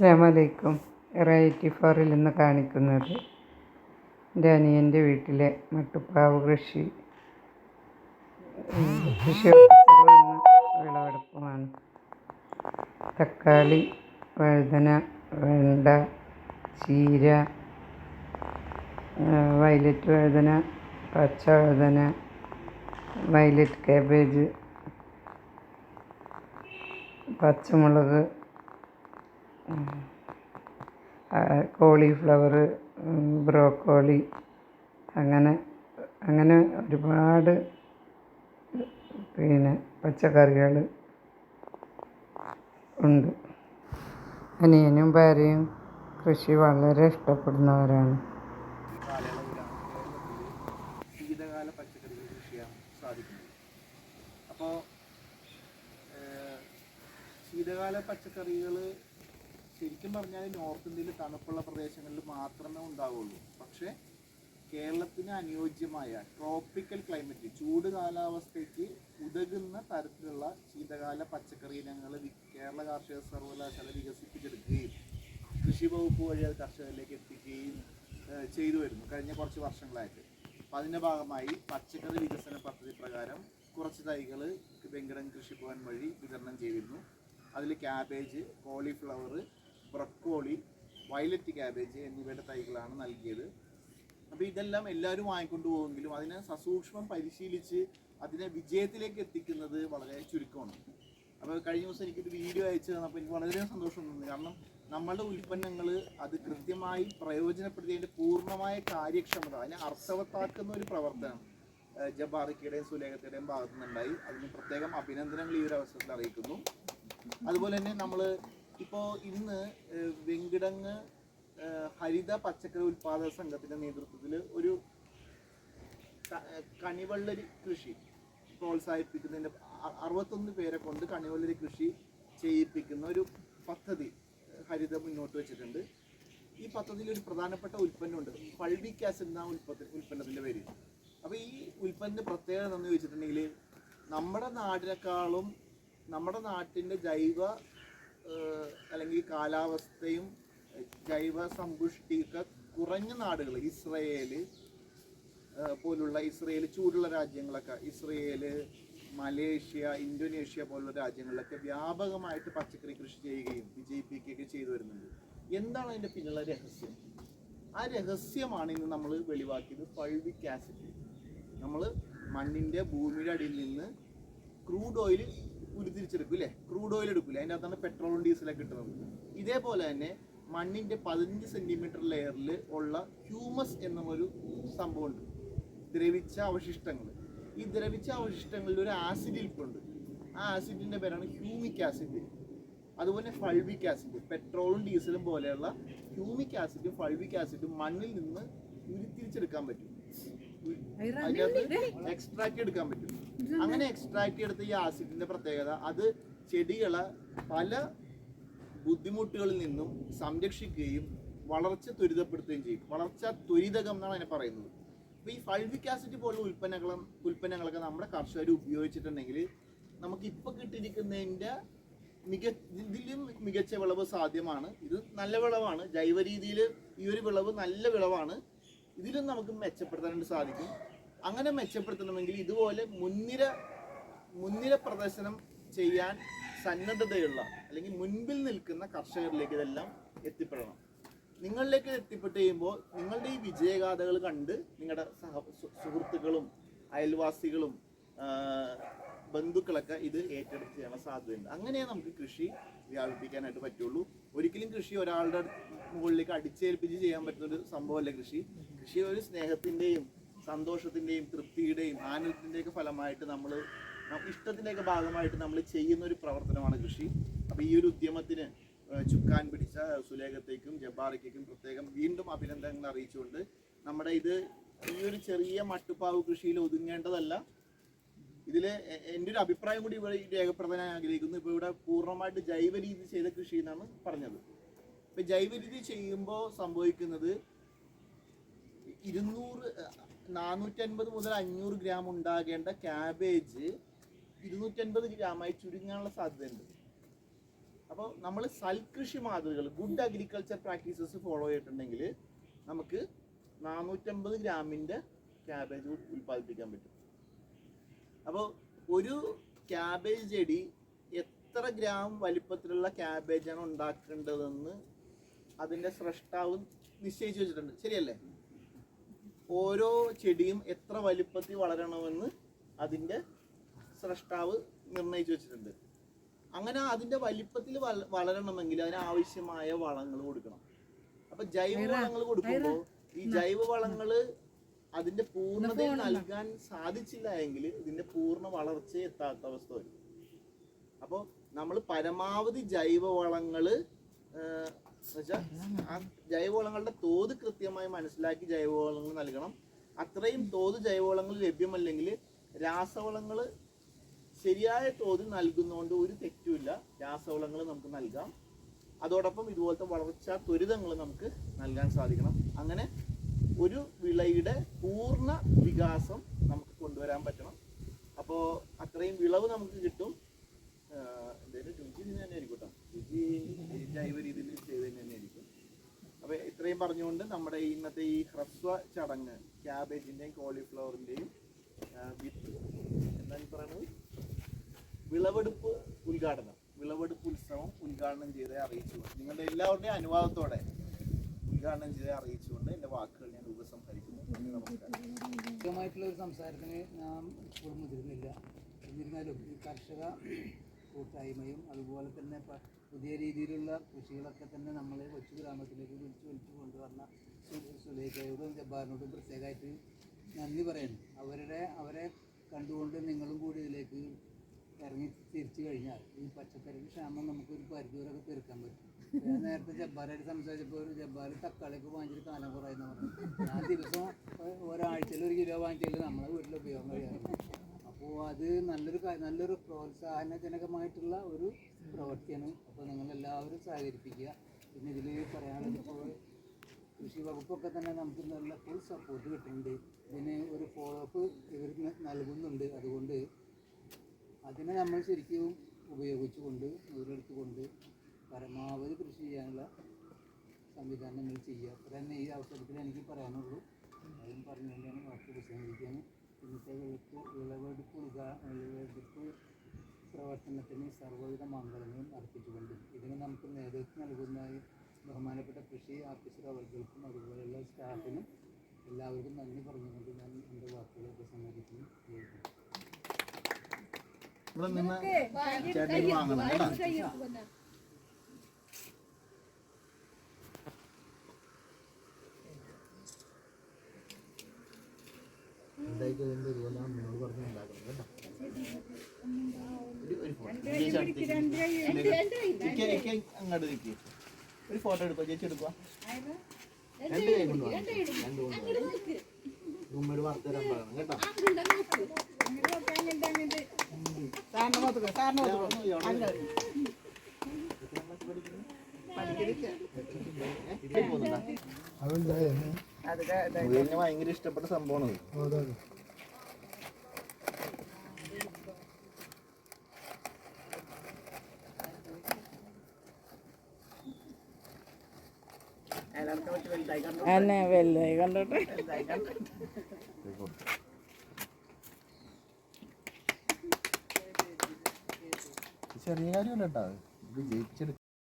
അസ്സാമലൈക്കും വെറൈറ്റി ഫോറിൽ നിന്ന് കാണിക്കുന്നത് എന്റെ അനിയന്റെ വീട്ടിലെ മട്ടുപ്പാവ് കൃഷി. കൃഷി വിളവെടുപ്പുമാണ്. തക്കാളി വഴുതന വെണ്ട ചീര വയലറ്റ് വഴുതന പച്ച വഴുതന വയലറ്റ് കാബേജ് പച്ചമുളക് കോളിഫ്ലവർ ബ്രോക്കോളി അങ്ങനെ അങ്ങനെ ഒരുപാട് പിന്നെ പച്ചക്കറികൾ ഉണ്ട്. അനിയനും ഭാര്യയും കൃഷി വളരെ ഇഷ്ടപ്പെടുന്നവരാണ്. ശീതകാല അപ്പോൾ പച്ചക്കറികൾ ശരിക്കും പറഞ്ഞാൽ നോർത്ത് ഇന്ത്യയിൽ തണുപ്പുള്ള പ്രദേശങ്ങളിൽ മാത്രമേ ഉണ്ടാവുള്ളൂ. പക്ഷേ കേരളത്തിന് അനുയോജ്യമായ ട്രോപ്പിക്കൽ ക്ലൈമറ്റ് ചൂട് കാലാവസ്ഥയ്ക്ക് ഉതകുന്ന തരത്തിലുള്ള ശീതകാല പച്ചക്കറി ഇനങ്ങൾ കേരള കാർഷിക സർവകലാശാല വികസിപ്പിച്ചെടുക്കുകയും കൃഷി വകുപ്പ് വഴി അത് കർഷകരിലേക്ക് എത്തിക്കുകയും ചെയ്തു വരുന്നു കഴിഞ്ഞ കുറച്ച് വർഷങ്ങളായിട്ട്. അപ്പം അതിന്റെ ഭാഗമായി പച്ചക്കറി വികസന പദ്ധതി പ്രകാരം കുറച്ച് തൈകൾ വെങ്കടം കൃഷിഭവൻ വഴി വിതരണം ചെയ്തിരുന്നു. അതിൽ cabbage cauliflower broccoli violet cabbage എന്നിവയുടെ തൈകളാണ് നൽകിയത്. അപ്പോൾ ഇതെല്ലാം എല്ലാവരും വാങ്ങിക്കൊണ്ട് പോകുമെങ്കിലും അതിനെ സസൂക്ഷ്മം പരിശീലിച്ച് അതിനെ വിജയത്തിലേക്ക് എത്തിക്കുന്നത് വളരെ ചുരുക്കമാണ്. അപ്പോൾ കഴിഞ്ഞ ദിവസം എനിക്കൊരു വീഡിയോ അയച്ചു തന്നപ്പോൾ എനിക്ക് വളരെ സന്തോഷം കാരണം നമ്മളുടെ ഉൽപ്പന്നങ്ങൾ അത് കൃത്യമായി പ്രയോജനപ്പെടുത്തിയതിന്റെ പൂർണമായ കാര്യക്ഷമത അതിനെ അർത്ഥവത്താക്കുന്ന ഒരു പ്രവർത്തനം ജബാറിക്കയുടെയും സുലേഖത്തിയുടെയും ഭാഗത്തു നിന്നുണ്ടായി അതിന് പ്രത്യേകം അഭിനന്ദനങ്ങൾ ഈ ഒരു അവസരത്തിൽ അറിയിക്കുന്നു. അതുപോലെ തന്നെ നമ്മൾ ഇപ്പോൾ ഇന്ന് വെങ്കിടങ്ങ് ഹരിത പച്ചക്കറി ഉൽപാദക സംഘത്തിന്റെ നേതൃത്വത്തിൽ ഒരു കണിവെള്ളരി കൃഷി പ്രോത്സാഹിപ്പിക്കുന്നതിന്റെ അറുപത്തൊന്ന് പേരെ കൊണ്ട് കണിവെള്ളരി കൃഷി ചെയ്യിപ്പിക്കുന്ന ഒരു പദ്ധതി ഹരിത മുന്നോട്ട് വെച്ചിട്ടുണ്ട്. ഈ പദ്ധതിയിൽ ഒരു പ്രധാനപ്പെട്ട ഉൽപ്പന്നമുണ്ട്. പൾവിക് ആസിഡ് എന്ന ഉൽപ്പന്ന ഉൽപ്പന്നത്തിന്റെ പേര്. അപ്പോൾ ഈ ഉൽപ്പന്നത്തിന്റെ പ്രത്യേകത എന്ന് ചോദിച്ചിട്ടുണ്ടെങ്കിൽ നമ്മുടെ നാടിനേക്കാളും നമ്മുടെ നാട്ടിന്റെ ജൈവ അല്ലെങ്കിൽ കാലാവസ്ഥയും ജൈവ സമ്പുഷ്ടിയൊക്കെ കുറഞ്ഞ നാടുകൾ ഇസ്രയേൽ പോലുള്ള ഇസ്രയേൽ ചൂടുള്ള രാജ്യങ്ങളൊക്കെ ഇസ്രയേൽ മലേഷ്യ ഇന്തോനേഷ്യ പോലുള്ള രാജ്യങ്ങളിലൊക്കെ വ്യാപകമായിട്ട് പച്ചക്കറി കൃഷി ചെയ്യുകയും വിജയിപ്പിക്കുകയൊക്കെ ചെയ്തു വരുന്നുണ്ട്. എന്താണ് അതിന്റെ പിന്നിലുള്ള രഹസ്യം? ആ രഹസ്യമാണ് ഇന്ന് നമ്മൾ വെളിവാക്കിയത് പൾവിക് ആസിഡ്. നമ്മൾ മണ്ണിന്റെ ഭൂമിയുടെ അടിയിൽ നിന്ന് ക്രൂഡ് ഓയിൽ ഉരുത്തിരിച്ചെടുക്കും അല്ലേ ക്രൂഡ് ഓയിൽ എടുക്കില്ല അതിന്റെ അകത്താണ് പെട്രോളും ഡീസലൊക്കെ കിട്ടുന്നത് ഇതേപോലെ തന്നെ മണ്ണിന്റെ പതിനഞ്ച് സെന്റിമീറ്റർ ലെയറിൽ ഉള്ള ഹ്യൂമസ് എന്നൊരു സംഭവമുണ്ട്. ദ്രവിച്ച അവശിഷ്ടങ്ങൾ. ഈ ദ്രവിച്ച അവശിഷ്ടങ്ങളിൽ ഒരു ആസിഡ് ഇരിപ്പുണ്ട്. ആ ആസിഡിന്റെ പേരാണ് ഹ്യൂമിക് ആസിഡ് അതുപോലെ ഫൾവിക് ആസിഡ് പെട്രോളും ഡീസലും പോലെയുള്ള ഹ്യൂമിക് ആസിഡും ഫൾവിക് ആസിഡും മണ്ണിൽ നിന്ന് ഉരുത്തിരിച്ചെടുക്കാൻ പറ്റും. അതിനകത്ത് എക്സ്ട്രാക്ട് എടുക്കാൻ പറ്റും. അങ്ങനെ എക്സ്ട്രാക്ട് എടുത്ത ഈ ആസിഡിന്റെ പ്രത്യേകത അത് ചെടികളെ പല ബുദ്ധിമുട്ടുകളിൽ നിന്നും സംരക്ഷിക്കുകയും വളർച്ച ത്വരിതപ്പെടുത്തുകയും ചെയ്യും. വളർച്ച ത്വരിതകം എന്നാണ് അതിനെ പറയുന്നത്. അപ്പോൾ ഈ ഫൾവിക് ആസിഡ് പോലുള്ള ഉൽപ്പന്നങ്ങളും ഉൽപ്പന്നങ്ങളൊക്കെ നമ്മുടെ കർഷകർ ഉപയോഗിച്ചിട്ടുണ്ടെങ്കിൽ നമുക്ക് ഇപ്പോൾ കിട്ടിയിരിക്കുന്നതിന്റെ മിക ഇതിലും മികച്ച വിളവ് സാധ്യമാണ്. ഇത് നല്ല വിളവാണ്. ജൈവ രീതിയിൽ ഈ ഒരു വിളവ് നല്ല വിളവാണ്. ഇതിലും നമുക്ക് മെച്ചപ്പെടുത്താനായിട്ട് സാധിക്കും. അങ്ങനെ മെച്ചപ്പെടുത്തണമെങ്കിൽ ഇതുപോലെ മുൻനിര മുൻനിര പ്രദർശനം ചെയ്യാൻ സന്നദ്ധതയുള്ള അല്ലെങ്കിൽ മുൻപിൽ നിൽക്കുന്ന കർഷകരിലേക്ക് ഇതെല്ലാം എത്തിപ്പെടണം. നിങ്ങളിലേക്ക് എത്തിപ്പെട്ട് കഴിയുമ്പോൾ നിങ്ങളുടെ ഈ വിജയഗാഥകൾ കണ്ട് നിങ്ങളുടെ സഹ സുഹൃത്തുക്കളും അയൽവാസികളും ബന്ധുക്കളൊക്കെ ഇത് ഏറ്റെടുത്ത് ചെയ്യാനുള്ള സാധ്യതയുണ്ട്. അങ്ങനെയേ നമുക്ക് കൃഷി വ്യാപിപ്പിക്കാനായിട്ട് പറ്റുള്ളൂ. ഒരിക്കലും കൃഷി ഒരാളുടെ മുകളിലേക്ക് അടിച്ചേൽപ്പിച്ച് ചെയ്യാൻ പറ്റുന്ന ഒരു സംഭവമല്ല കൃഷി. കൃഷി ഒരു സ്നേഹത്തിന്റെയും സന്തോഷത്തിന്റെയും തൃപ്തിയുടെയും ആനന്ദത്തിന്റെയൊക്കെ ഫലമായിട്ട് നമ്മൾ ഇഷ്ടത്തിന്റെയൊക്കെ ഭാഗമായിട്ട് നമ്മൾ ചെയ്യുന്ന ഒരു പ്രവർത്തനമാണ് കൃഷി. അപ്പോൾ ഈ ഒരു ഉദ്യമത്തിന് ചുക്കാൻ പിടിച്ച സുലേഖത്തേക്കും ജബാറയ്ക്കും പ്രത്യേകം വീണ്ടും അഭിനന്ദനങ്ങൾ അറിയിച്ചുകൊണ്ട് നമ്മുടെ ഇത് ഈ ഒരു ചെറിയ മട്ടുപ്പാവ് കൃഷിയിൽ ഒതുങ്ങേണ്ടതല്ല. ഇതിൽ എന്റെ ഒരു അഭിപ്രായം കൂടി ഇവിടെ രേഖപ്പെടുത്താൻ ഞാൻ ആഗ്രഹിക്കുന്നു. ഇപ്പോൾ ഇവിടെ പൂർണമായിട്ട് ജൈവ രീതി ചെയ്ത കൃഷി എന്നാണ് പറഞ്ഞത്. ഇപ്പം ജൈവ രീതി ചെയ്യുമ്പോൾ സംഭവിക്കുന്നത് ഇരുന്നൂറ് നാനൂറ്റൻപത് മുതൽ അഞ്ഞൂറ് ഗ്രാം ഉണ്ടാകേണ്ട ക്യാബേജ് ഇരുന്നൂറ്റൻപത് ഗ്രാമായി ചുരുങ്ങാനുള്ള സാധ്യതയുണ്ട്. അപ്പോൾ നമ്മൾ സൽകൃഷി മാതൃകകൾ ഗുഡ് അഗ്രികൾച്ചർ പ്രാക്ടീസസ് ഫോളോ ചെയ്തിട്ടുണ്ടെങ്കിൽ നമുക്ക് നാനൂറ്റമ്പത് ഗ്രാമിന്റെ ക്യാബേജ് ഉൽപ്പാദിപ്പിക്കാൻ പറ്റും. അപ്പോൾ ഒരു ക്യാബേജ് ചെടി എത്ര ഗ്രാം വലിപ്പത്തിലുള്ള ക്യാബേജാണ് ഉണ്ടാക്കേണ്ടതെന്ന് അതിന്റെ സ്രഷ്ടാവ് നിശ്ചയിച്ചു വെച്ചിട്ടുണ്ട്. ശരിയല്ലേ? ഓരോ ചെടിയും എത്ര വലിപ്പത്തിൽ വളരണമെന്ന് അതിന്റെ സ്രഷ്ടാവ് നിർണയിച്ചു വെച്ചിട്ടുണ്ട്. അങ്ങനെ അതിന്റെ വലിപ്പത്തിൽ വളരണമെങ്കിൽ വളരണമെങ്കിൽ അതിനാവശ്യമായ വളങ്ങൾ കൊടുക്കണം. അപ്പൊ ജൈവ വളങ്ങൾ കൊടുക്കുമ്പോൾ ഈ ജൈവ വളങ്ങൾ അതിന്റെ പൂർണത നൽകാൻ സാധിച്ചില്ല എങ്കിൽ ഇതിന്റെ പൂർണ വളർച്ച എത്താത്ത അവസ്ഥ വരും. അപ്പോൾ നമ്മൾ പരമാവധി ജൈവവളങ്ങൾ ഏഹ്, ജൈവവളങ്ങളുടെ തോത് കൃത്യമായി മനസ്സിലാക്കി ജൈവവളങ്ങൾ നൽകണം. അത്രയും തോത് ജൈവവളങ്ങൾ ലഭ്യമല്ലെങ്കിൽ രാസവളങ്ങൾ ശരിയായ തോതിൽ നൽകുന്നതുകൊണ്ട് ഒരു തെറ്റുമില്ല. രാസവളങ്ങൾ നമുക്ക് നൽകാം. അതോടൊപ്പം ഇതുപോലത്തെ വളർച്ചാ ത്വരിതങ്ങൾ നമുക്ക് നൽകാൻ സാധിക്കണം. അങ്ങനെ ഒരു വിളയുടെ പൂർണ വികാസം നമുക്ക് കൊണ്ടുവരാൻ പറ്റണം. അപ്പോൾ അത്രയും വിളവ് നമുക്ക് കിട്ടും. എന്തായാലും രുചി തന്നെ ആയിരിക്കും കേട്ടോ. രുചി ജൈവ രീതിയിൽ അപ്പോൾ ഇത്രയും പറഞ്ഞുകൊണ്ട് നമ്മുടെ ഇന്നത്തെ ഈ ഹ്രസ്വ ചടങ്ങ് ക്യാബേജിന്റെയും കോളിഫ്ലവറിന്റെയും വിത്ത് എന്താണ് പറയുന്നത് വിളവെടുപ്പ് ഉദ്ഘാടനം വിളവെടുപ്പ് ഉത്സവം ഉദ്ഘാടനം ചെയ്ത് അറിയിച്ചു നിങ്ങളുടെ എല്ലാവരുടെയും അനുവാദത്തോടെ ഉദ്ഘാടനം ചെയ്ത് അറിയിച്ചുകൊണ്ട് എന്റെ വാക്കുകൾ ഞാൻ ഉപസംഹരിക്കുന്നു. നമസ്കാരം ഒരു സംസാരത്തിന് ഇപ്പോഴും മുതിരുന്നില്ല എന്നിരുന്നാലും ഈ കർഷക കൂട്ടായ്മയും അതുപോലെ തന്നെ പുതിയ രീതിയിലുള്ള കൃഷികളൊക്കെ തന്നെ നമ്മളെ കൊച്ചു ഗ്രാമത്തിലേക്ക് വിളിച്ചു വിളിച്ചു കൊണ്ടുവന്ന സുലേഖയോടും ജബ്ബാറിനോടും പ്രത്യേകമായിട്ട് നന്ദി പറയുന്നു അവരുടെ അവരെ കണ്ടുകൊണ്ട് നിങ്ങളും കൂടി ഇതിലേക്ക് ഇറങ്ങി തിരിച്ചു കഴിഞ്ഞാൽ ഈ പച്ചക്കറി ക്ഷാമം നമുക്ക് ഒരു പരിധിവരെയൊക്കെ തീർക്കാൻ പറ്റും. ഞാൻ നേരത്തെ ജബ്ബാറായിട്ട് സംസാരിച്ചപ്പോൾ ഒരു ജബ്ബാർ തക്കാളിക്ക് വാങ്ങിച്ചിട്ട് കാലം കുറയെന്ന് പറഞ്ഞു. ഞാൻ ദിവസം ഒരാഴ്ചയിൽ ഒരു കിലോ വാങ്ങിച്ചാൽ നമ്മളെ വീട്ടിൽ ഉപയോഗം കഴിയാറുണ്ട്. അപ്പോൾ അത് നല്ലൊരു നല്ലൊരു പ്രോത്സാഹനജനകമായിട്ടുള്ള ഒരു പ്രവൃത്തിയാണ് അപ്പോൾ നിങ്ങളെല്ലാവരും സഹകരിപ്പിക്കുക. പിന്നെ ഇതിൽ പറയാനുള്ളത് കൃഷി വകുപ്പൊക്കെ തന്നെ നമുക്ക് നല്ല ഫുൾ സപ്പോർട്ട് കിട്ടുന്നുണ്ട്. ഇതിന് ഒരു ഫോളോ അപ്പ് ഇവർ നൽകുന്നുണ്ട്. അതുകൊണ്ട് അതിനെ നമ്മൾ ശരിക്കും ഉപയോഗിച്ചുകൊണ്ട് മുതലെടുത്തുകൊണ്ട് പരമാവധി കൃഷി ചെയ്യാനുള്ള സംവിധാനങ്ങൾ ചെയ്യുക. അത്ര തന്നെ ഈ അവസരത്തിൽ എനിക്ക് പറയാനുള്ളൂ. അതും പറഞ്ഞുകൊണ്ടാണ് വാക്ക് പ്രസംഗിക്കാൻ. ഇന്നത്തെ വിളക്ക് വിളവെടുപ്പ് വിളവെടുപ്പ് പ്രവർത്തനത്തിന് സർവവിധ മംഗളങ്ങളും അർപ്പിച്ചുകൊണ്ട് ഇതിന് നമുക്ക് നേതൃത്വം നൽകുന്ന ഈ ബഹുമാനപ്പെട്ട കൃഷി ഓഫീസർ അവർക്കും അതുപോലെയുള്ള സ്റ്റാഫിനും എല്ലാവർക്കും നന്ദി പറഞ്ഞുകൊണ്ട് ഞാൻ എന്റെ വാക്കുകൾ ഉപസംഹരിക്കുന്നു ഇവിടെ നിന്ന് ചേട്ടൻ വാങ്ങണം കേട്ടോ ഒരു- ഒരു photo. ചേച്ചി അടുത്തേക്ക്. ഇരിക്ക്, ഇരിക്ക്, അങ്ങോട്ട് നിൽക്കി ഒരു ഫോട്ടോ എടുക്കുക ചേച്ചി എടുക്കുക രണ്ട് കൈ കൊണ്ട് വാ. രണ്ട്. ഉമ്മയോട് പറയണം കേട്ടോ. ഭയങ്കര ഇഷ്ടപ്പെട്ട സംഭവമാണ്. എന്നെ വലുതായി കണ്ടോട്ടെ. ചെറിയ കാര്യമല്ല ഇത് ജയിച്ചെടുക്കും